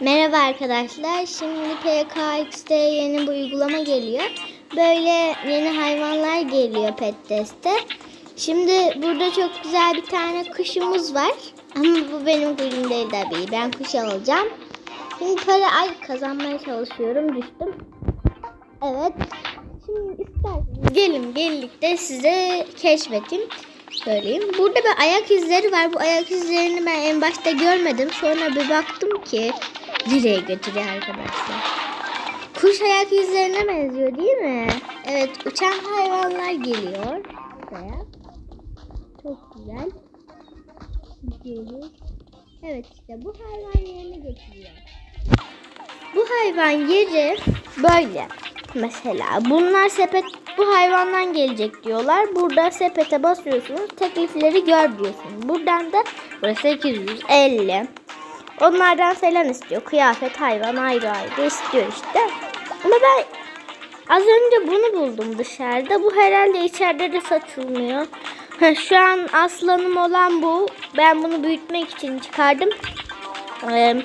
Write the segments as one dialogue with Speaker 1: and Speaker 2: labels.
Speaker 1: Merhaba arkadaşlar. Şimdi PKX'de yeni bir uygulama geliyor. Böyle yeni hayvanlar geliyor Pet Test'te. Şimdi burada çok güzel bir tane kuşumuz var. Ama bu benim kuşum değil tabii. Ben kuş alacağım. Şimdi para ay kazanmaya çalışıyorum. Düştüm. Evet. Şimdi isterseniz gelin birlikte size keşfedeyim. Söyleyeyim. Burada bir ayak izleri var. Bu ayak izlerini ben en başta görmedim. Sonra bir baktım ki nereye götürüyor arkadaşlar. Kuş ayak izlerine benziyor değil mi? Evet uçan hayvanlar geliyor. Buraya. Çok güzel. Geliyor. Evet işte bu hayvan yerine getiriyor. Bu hayvan yeri böyle. Mesela bunlar sepet bu hayvandan gelecek diyorlar. Burada sepete basıyorsunuz. Teklifleri gör diyorsunuz. Buradan da burası 850. Onlardan falan istiyor. Kıyafet hayvan ayrı ayrı istiyor işte. Ama ben az önce bunu buldum dışarıda. Bu herhalde içeride de satılmıyor. Şu an aslanım olan bu. Ben bunu büyütmek için çıkardım. Ee,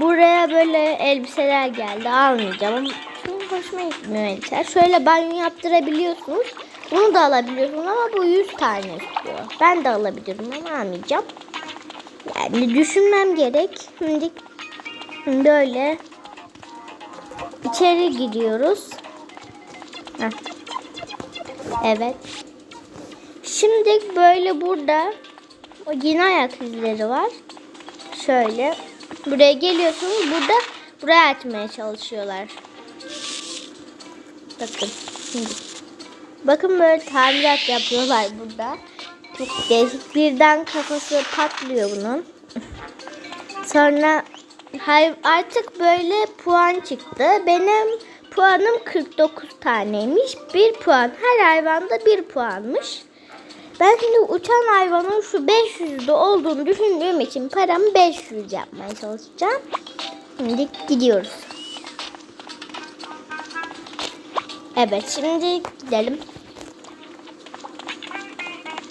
Speaker 1: buraya böyle elbiseler geldi. Almayacağım hoşuma gitmiyor. Şöyle banyo yaptırabiliyorsunuz. Bunu da alabiliyorsunuz ama bu 100 tane istiyor. Ben de alabilirim ama almayacağım. Yani düşünmem gerek. Şimdi böyle içeri giriyoruz. Heh. Evet. Şimdi böyle burada o yine ayak izleri var. Şöyle buraya geliyorsunuz. Burada buraya açmaya çalışıyorlar. Bakın. Şimdi. Bakın böyle tamirat yapıyorlar burada. Çok değişik. Birden kafası patlıyor bunun. Sonra hay- artık böyle puan çıktı. Benim puanım 49 taneymiş. Bir puan. Her hayvanda bir puanmış. Ben şimdi uçan hayvanın şu 500'de olduğunu düşündüğüm için paramı 500 yapmaya çalışacağım. Şimdi gidiyoruz. Evet şimdi gidelim.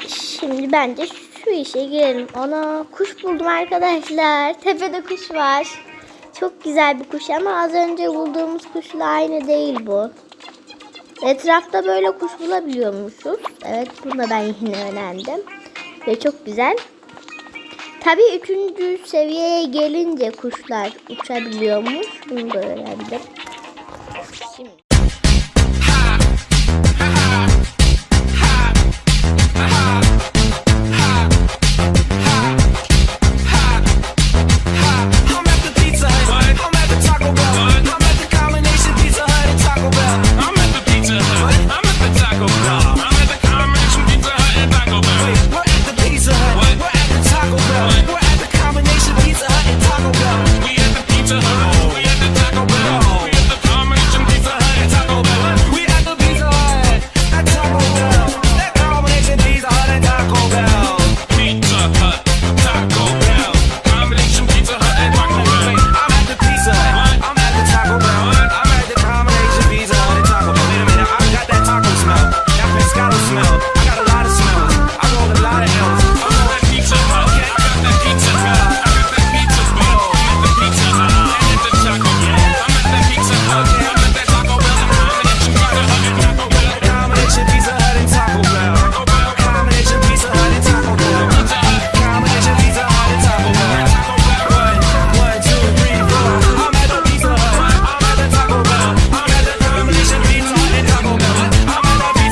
Speaker 1: Şimdi bence şu işe girelim. Ana kuş buldum arkadaşlar. Tepede kuş var. Çok güzel bir kuş ama az önce bulduğumuz kuşla aynı değil bu. Etrafta böyle kuş bulabiliyormuşuz. Evet bunu da ben yine öğrendim. Ve çok güzel. Tabii üçüncü seviyeye gelince kuşlar uçabiliyormuş. Bunu da öğrendim. gotta smell.